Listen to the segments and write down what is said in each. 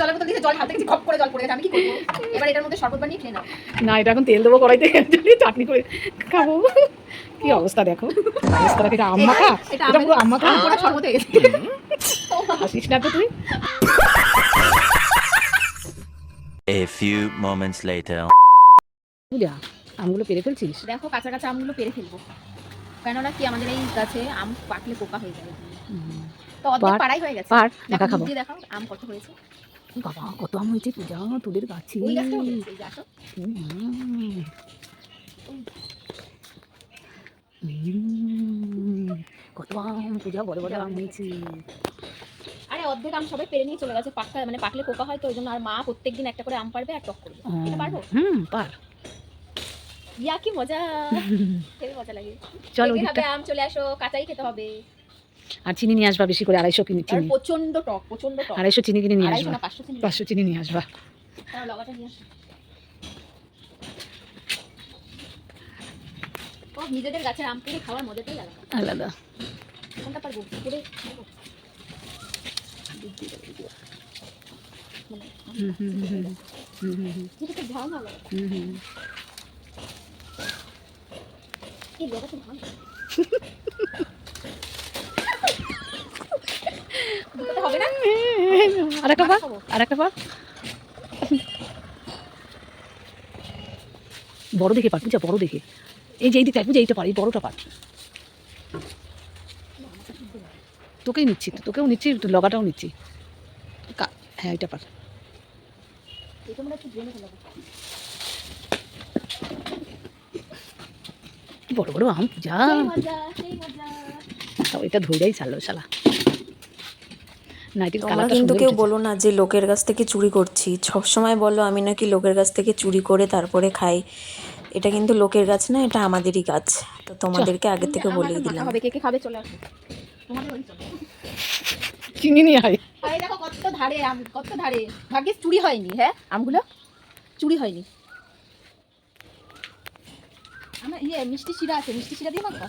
জলের বোতল দিয়েছে জল খপ করে জল পড়ে গেছে আমি কি করব? এবার এটার মধ্যে শরবত বানিয়ে খেয়ে নাও। না এটা এখন তেল দেবো কড়াইতে চাটনি করে খাব। কি অবস্থা দেখো? অবস্থা এটা আম্মা খা এটা এটা পুরো আম্মা খা আম শরবত হয়ে গেছে। আসিস না তো তুই? A few moments later. বুঝা আমগুলো পেরে ফেলছিস? দেখো কাঁচা কাঁচা আমগুলো পেরে ফেলব। কেননা কি আমাদের এই গাছে আম পাকলে পোকা হয়ে যাবে তো অর্ধেক পাড়াই হয়ে গেছে। পার দেখো খাব। মুখ দেখো আম কত হয়েছে। বাবা কত আম হয়েছে পূজা তোদের গাছে। কত আম পূজা বড় বড় আম হয়েছে। আরে অর্ধেক আম সবাই পেরে নিয়ে চলে গেছে পাকটা মানে পাকলে পোকা হয় তো ওই জন্য আর মা প্রত্যেকদিন একটা করে আম পারবে আর টক করবে। এটা পারব? হুম পার। ইয়া কি মজা। খেতে মজা লাগে। চল আম চলে আসো কাঁচাই খেতে হবে। আর চিনি নিয়ে আসবা বেশি করে আড়াইশো কিনে চিনি। প্রচণ্ড টক প্রচণ্ড টক। আড়াইশো চিনি কিনে নিয়ে আসবা। পাঁচশো চিনি। নিয়ে আসবা। নিজেদের গাছের আম পেড়ে খাওয়ার মজাটাই আলাদা। আলাদা। কোনটা পারব? করে হুম হুম হুম হুম হুম হুম হুম। এই দুটোতে হবে না? আর একটা পার আর একটা পার বড় দেখে পার পূজা বড় দেখে। এই যে এই দিকটা পূজা এইটা পার এই বড়টা পার তোকেই নিচ্ছি তোকেও নিচ্ছি লগাটাও নিচ্ছি। হ্যাঁ এটা পার বড় বড় আম পূজা। এটা ধৈরাই ছাড়লো শালা। নাইটির কিন্তু কেউ বলো না যে লোকের কাছ থেকে চুরি করছি। সবসময় বলো আমি নাকি লোকের কাছ থেকে চুরি করে তারপরে খাই। এটা কিন্তু লোকের গাছ না এটা আমাদেরই গাছ তো তোমাদেরকে আগে থেকে বলেই দিলাম। হবে কে কে খাবে চলে আসো। তোমাদের ওই চলো। চিনি আরে দেখো কত ধারে আম কত ধারে। ভাগ্যিস চুরি হয়নি হ্যাঁ? আমগুলো? চুরি হয়নি। আমার ইয়ে মিষ্টি শিরা আছে মিষ্টি শিরা দিয়ে মাখা।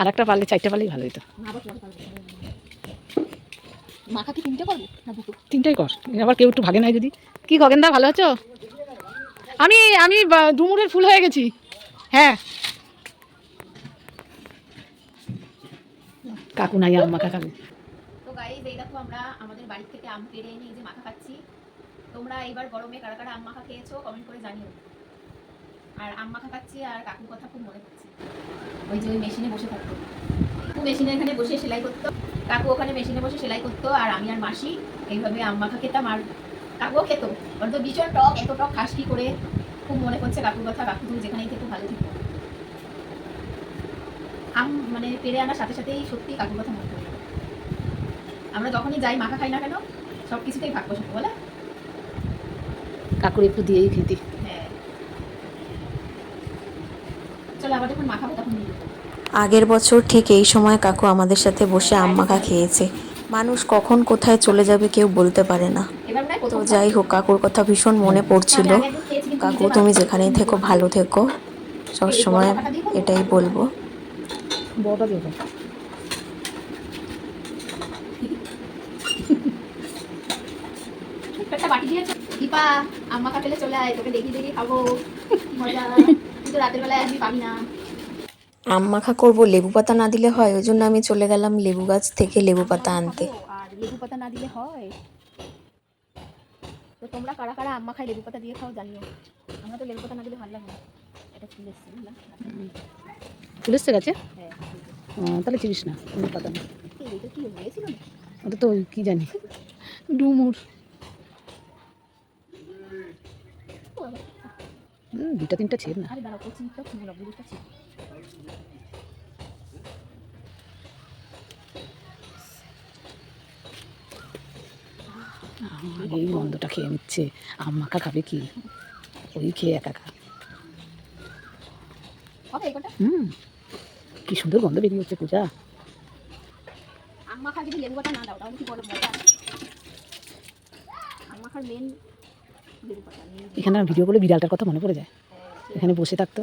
আর একটা পারলে চারটা পারলেই ভালো হতো না, আবার পরে পারব। মাখা কি তিনটে করব? না দুটো? তিনটাই কর। আবার কেউ একটু ভাগে নাই যদি। কি খগেনদা ভালো আছো? আমি আমি ডুমুরের ফুল হয়ে গেছি। হ্যাঁ। কাকু নাই আম মাখা খাবে তো গাইজ এই দেখো আমরা আমাদের বাড়ি থেকে আম পেড়ে এনে এই যে মাখা খাচ্ছি। তোমরা এইবার গরমে কারা কারা আম মাখা খেয়েছো কমেন্ট করে জানিও। আর আম মাখা খাচ্ছি আর কাকুর কথা খুব মনে পড়ছে। ওই যে ওই মেশিনে বসে থাকতো মেশিনে এখানে বসে সেলাই করতো কাকু ওখানে মেশিনে বসে সেলাই করতো আর আমি আর মাসি এইভাবে আম মাখা খেতাম আর কাকুও খেত। ওর তো ভীষণ টক এত টক খাস কি করে? খুব মনে পড়ছে কাকুর কথা কাকু তুমি যেখানেই থেকো ভালো থেকো। আম মানে পেরে আনার সাথে সাথেই সত্যি কাকুর কথা মনে পড়ে। আমরা যখনই যাই মাখা খাই না কেন সব কিছুতেই ভাগ বসাবো বলে? কাকুর একটু দিয়েই খেতে। হ্যাঁ। চলো আবার যখন মাখাবো তখন নিয়ে। আগের বছর ঠিক এই সময় কাকু আমাদের সাথে বসে আম মাখা খেয়েছে। মানুষ কখন কোথায় চলে যাবে কেউ বলতে পারে না। তো যাই হোক, কাকুর কথা ভীষণ মনে পড়ছিল। আমি কাকু, তুমি যেখানেই থেকো, ভালো থেকো। সবসময় এটাই বলব। দীপা আম চলে আয়, তোকে দেখি দেখি খাব। মজা। রাতের বেলায় আসবি পাবি না। আম মাখা করব লেবু পাতা না দিলে হয় ওই জন্য আমি চলে গেলাম লেবু গাছ থেকে লেবু পাতা আনতে। আর লেবু পাতা না দিলে হয়? তো তোমরা কারা কারা আম মাখায় লেবু পাতা দিয়ে খাও জানিও। আমরা তো লেবু পাতা না দিলে ভালো লাগে না। এটা ফুল এসছে বুঝলা? ফুল এসছে গেছে? হ্যাঁ তাহলে চিনিস না লেবু পাতা না এটা কি হয়েছিল ওটা তো ওই কি জানি? ডুমুর। দুটা তিনটা ছেড় না। আরে দাঁড়াও কোচিংটা খুব লাগবে দুটো আহ, এই গন্ধটা খেয়ে নিচ্ছে। আম মাখা খাবে কি? ওই খেয়ে একা কটা হুম। কি সুন্দর গন্ধ বেরিয়ে হচ্ছে পূজা। যদি না দাও তাহলে কি মজা? মেন এখানে ভিডিও বলে বিড়ালটার কথা মনে পড়ে যায়। এখানে বসে থাকতো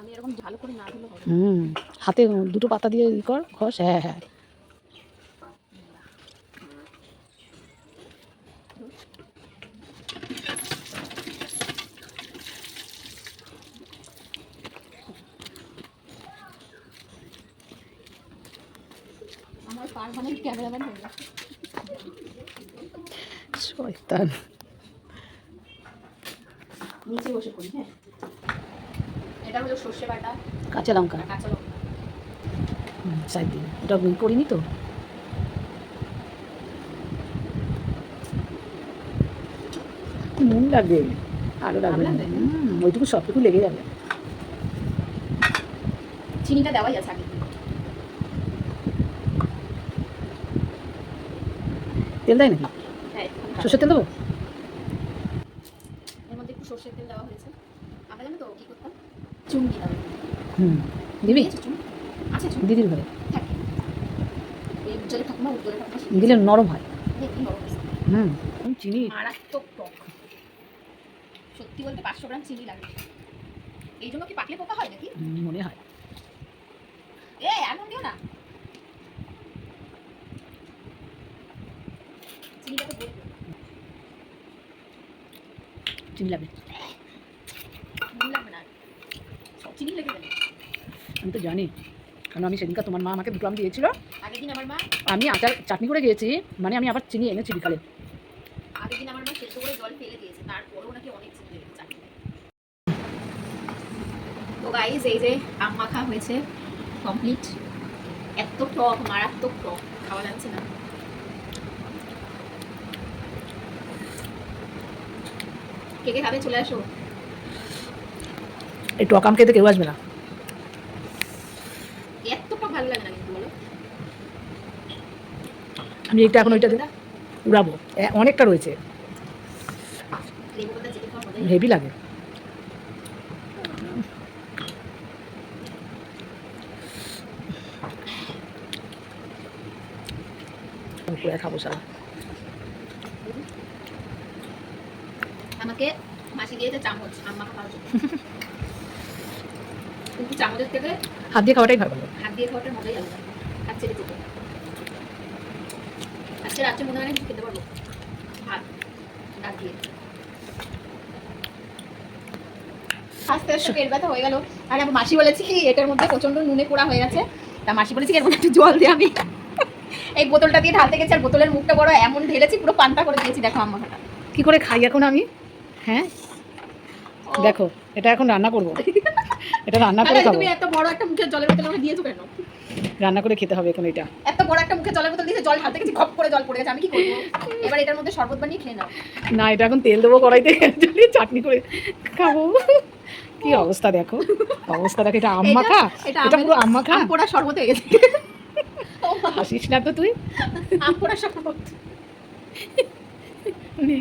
আমি এরকম ভালো করে না ধুলে হবে হুম হাতে দুটো পাতা দিয়ে ই কর ঘষ হ্যাঁ হ্যাঁ। গেছে। শয়তান। নিচে বসে করি হ্যাঁ। এটা হলো সর্ষে বাটা। কাঁচা লঙ্কা। কাঁচা লঙ্কা। সাইড দিন ওটা করিনি তো? নুন লাগবে আরও লাগবে। ওইটুকু সবটুকু লেগে যাবে। চিনিটা দেওয়াই আছে আগে। তেল দেয় নাকি? হ্যাঁ সর্ষের তেল দেবো এর মধ্যে একটু সর্ষের তেল দেওয়া হয়েছে আমরা জানো তো কি করতাম দিতাম হুম। দিবি? আছে চুন দিদির ঘরে। দিলে নরম হয়। হুম চিনি। মারাত্মক টক। সত্যি বলতে পাঁচশো গ্রাম চিনি লাগে। এই জন্য কি পাকলে পোকা হয় নাকি? মনে হয়। এ এমন দিও না। চিনিটা তো চিনি লাগবে চিনি লেগে যাবে আমি তো জানি কারণ আমি সেদিনকার তোমার মা আমাকে দুটো আম দিয়েছিল। আগের দিন আমার মা আমি আচার চাটনি করে গিয়েছি মানে আমি আবার চিনি এনেছি বিকালে। আগের দিন আমার মা সেদ্ধ করে জল ফেলে দিয়েছে তারপরেও নাকি অনেক চিনি লেগেছে চাটনিতে। তো গাইজ এই যে আম মাখা হয়েছে কমপ্লিট এত টক মারাত্মক টক খাওয়া যাচ্ছে না। কে কে খাবে? চলে আসো। এই টক আম খেতে কেউ আসবে না। আমি এটা এখন ওইটা দিয়ে উড়াবো। অনেকটা রয়েছে। হেভি লাগে। খাব সারা আমাকে মাসি দিয়েছে চামচ। আম মাখা খাওয়ার জন্য। কিন্তু চামচের থেকে হাত দিয়ে খাওয়াটাই ভালো। হাত দিয়ে খাওয়াটার মজাই আলাদা। হাত ছেড়ে যেতে আজকে রাত্রে মনে হয় কিছু খেতে পারব। ভাত ডাক দিয়ে। আস্তে আস্তে পেট ব্যথা হয়ে গেল। আর আমার মাসি বলেছি কি এটার মধ্যে প্রচণ্ড নুনে পোড়া হয়ে গেছে তা মাসি বলেছি এর মধ্যে একটু জল দিয়ে আমি। এই বোতলটা দিয়ে ঢালতে গেছি আর বোতলের মুখটা বড় এমন ঢেলেছি পুরো পান্তা করে দিয়েছি দেখো কি করে খাই এখন আমি? হ্যাঁ? দেখো এটা এখন রান্না করব। এটা রান্না করে খাব। তুমি এত বড় একটা মুখের জলের বোতল আমাকে দিয়েছ কেন? রান্না করে খেতে হবে এখন এটা। এত বড় একটা মুখে জলের বোতল দিয়েছে জল হাতে গেছি খপ করে জল পড়ে গেছে আমি কি করব? এবার এটার মধ্যে শরবত বানিয়ে খেয়ে নাও। না এটা এখন তেল দেবো কড়াইতে চাটনি করে খাব। কি অবস্থা দেখো অবস্থা দেখো এটা আম এটা- মাখা? এটা পুরো আম মাখা? পোড়া শরবত হয়ে গেছে। হাসিস না তো তুই? আম পোড়া শরবত। নে।